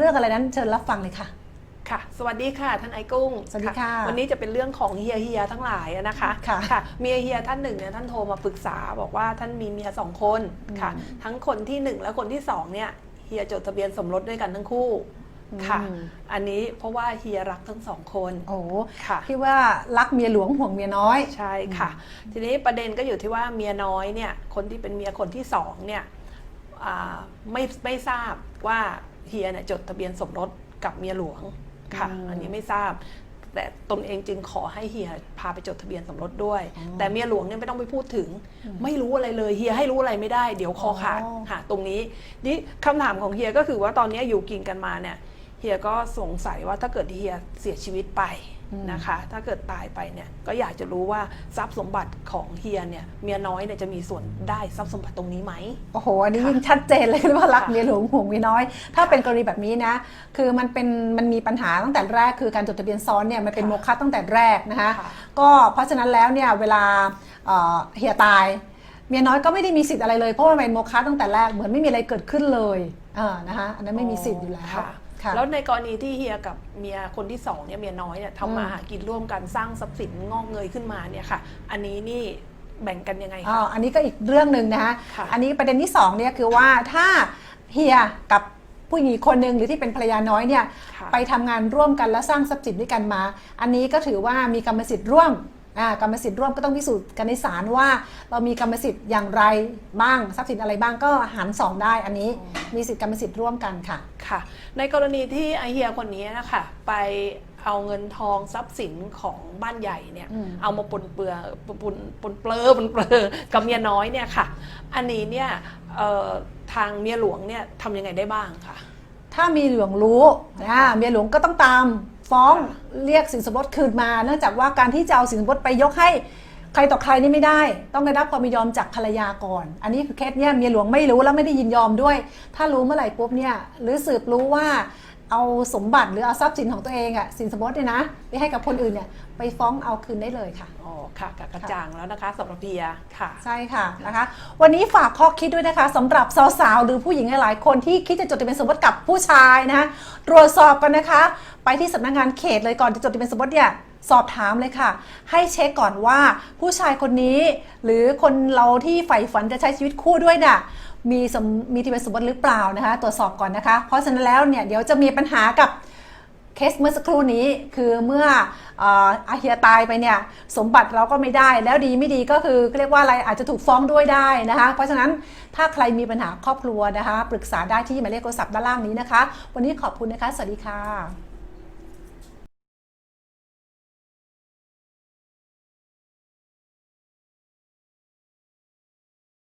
รื่องอะไรนั้นเชิญรับฟังเลยค่ะ ค่ะ สวัสดีค่ะ ท่านไอ้กุ้งสวัสดีค่ะวันนี้จะเป็นเรื่องของเฮียเฮียทั้งหลายอะนะคะค่ะมีเฮียท่านหนึ่งเนี่ยท่านโทรมาปรึกษาบอกว่าท่านมีเมียสองคนค่ะอืมทั้งคนที่หนึ่งและคนที่สองเนี่ยเฮียจดทะเบียนสมรสด้วยกันทั้งคู่ค่ะอืมอันนี้เพราะว่าเฮียรักทั้งสองคน โอ้ค่ะที่ว่ารักเมียหลวงห่วงเมียน้อย ใช่ค่ะ ทีนี้ประเด็นก็อยู่ที่ว่าเมียน้อยเนี่ย คนที่เป็นเมียคนที่สองเนี่ยอ่าไม่ไม่ทราบว่า เฮียเนี่ยจดทะเบียนสมรสกับเมียหลวงค่ะอืมอันนี้ไม่ทราบ แต่ตนเองจึงขอให้เฮียพาไปจดทะเบียนสมรสด้วยอ๋อแต่เมียหลวงเนี่ยไม่ต้องไปพูดถึงอืมไม่รู้อะไรเลยเฮียให้รู้อะไรไม่ได้เดี๋ยวคอขาดอ๋อค่ะตรงนี้นี่คำถามของเฮียก็คือว่าตอนนี้อยู่กินกันมาเนี่ยเฮียก็สงสัยว่าถ้าเกิดเฮียเสียชีวิตไปอืม นะคะ ถ้าเกิดตายไปเนี่ยก็อยากจะรู้ว่าทรัพย์สมบัติของเฮียเนี่ยเมียน้อยเนี่ยจะมีส่วนได้ทรัพย์สมบัติตรงนี้ไหมโอ้โหอันนี้ค่ะยิ่งชัดเจนเลยว่ารักค่ะเมียหลวงห่วงเมียน้อย ถ้าเป็นกรณีแบบนี้นะ คือมันเป็นมันมีปัญหาตั้งแต่แรกคือการจดทะเบียนซ้อนเนี่ยมันเป็นค่ะโมฆะตั้งแต่แรกนะคะค่ะก็เพราะฉะนั้นแล้วเนี่ยเวลาเอ่อเฮียตายเมียน้อยก็ไม่ได้มีสิทธิ์อะไรเลยเพราะว่ามันเป็นโมฆะตั้งแต่แรกเหมือนไม่มีอะไรเกิดขึ้นเลยเออนะคะอันนั้นไม่มีสิทธิ์อยู่แล้วค่ะค่ะ แล้วในกรณีที่เฮียกับเมียคนที่สองเนี่ยเมียน้อยเนี่ยทำมาอืมหากินร่วมกันสร้างทรัพย์สินงอกเงยขึ้นมาเนี่ยค่ะ อันนี้นี่แบ่งกันยังไงอ๋อคะอันนี้ก็อีกเรื่องหนึ่งนะคะค่ะอันนี้ประเด็นที่สองเนี่ยคือว่าถ้าเฮียกับผู้หญิงคนหนึ่งหรือที่เป็นภรรยาน้อยเนี่ยค่ะไปทำงานร่วมกันและสร้างทรัพย์สินด้วยกันมา อันนี้ก็ถือว่ามีกรรมสิทธิ์ร่วมอ่า กรรมสิทธิ์ร่วมก็ต้องพิสูจน์กันในศาลว่า เรามีกรรมสิทธิ์อย่างไรบ้างทรัพย์สินอะไรบ้างก็หารสองได้อันนี้มีสิทธิ์กรรมสิทธิ์ร่วมกันค่ะค่ะ ในกรณีที่ไอเฮียคนนี้นะคะไปเอาเงินทองทรัพย์สินของบ้านใหญ่เนี่ยอืมเอามาปนเปื้อปนปนปนเปลือปนเปลือกับเมียน้อยเนี่ยค่ะ อันนี้เนี่ยเอ่อทางเมียหลวงเนี่ยทำยังไงได้บ้างคะถ้ามีหลวงรู้นะเมียหลวงก็ต้องตาม ฟ้องเรียกสินสมรสคืนมา เนื่องจากว่าการที่จะเอาสินสมรสไปยกให้ใครต่อใครนี่ไม่ได้ ต้องได้รับความยินยอมจากภรรยาก่อน อันนี้คือเคสเนี่ยเมียหลวงไม่รู้แล้วไม่ได้ยินยอมด้วย ถ้ารู้เมื่อไหร่ปุ๊บเนี่ยหรือสืบรู้ว่าเอาสมบัติหรือเอาทรัพย์สินของตัวเองอะสินสมรสเนี่ยนะไปให้กับคนอื่นเนี่ยไปฟ้องเอาคืนได้เลยค่ะอ๋อ ค่ะกกระจ่างแล้วนะคะสำหรับเฮียค่ะ ใช่ค่ะนะคะ วันนี้ฝากข้อคิดด้วยนะคะสำหรับสาวๆหรือผู้หญิงหลายๆคนที่คิดจะจดทะเบียนสมรสกับผู้ชายนะคะตรวจสอบกันนะคะ ไปที่สำนักงานเขตเลยก่อนจะจดทะเบียนสมรสเนี่ยสอบถามเลยค่ะ ให้เช็คก่อนว่าผู้ชายคนนี้ หรือคนเราที่ใฝ่ฝันจะใช้ชีวิตคู่ด้วยน่ะมีสมมีทะเบียนสมรสหรือเปล่านะคะ ตรวจสอบก่อนนะคะ เพราะฉะนั้นแล้วเนี่ยเดี๋ยวจะมีปัญหากับ เคสเมื่อสักครู่นี้คือเมื่อเอ่ออาเฮียตายไปเนี่ยสมบัติเราก็ไม่ได้ แล้วดีไม่ดีก็คือเรียกว่าอะไรอาจจะถูกฟ้องด้วยได้นะคะ เพราะฉะนั้นถ้าใครมีปัญหาครอบครัวนะคะ ปรึกษาได้ที่หมายเลขโทรศัพท์ด้านล่างนี้นะคะ วันนี้ขอบคุณนะคะ สวัสดีค่ะ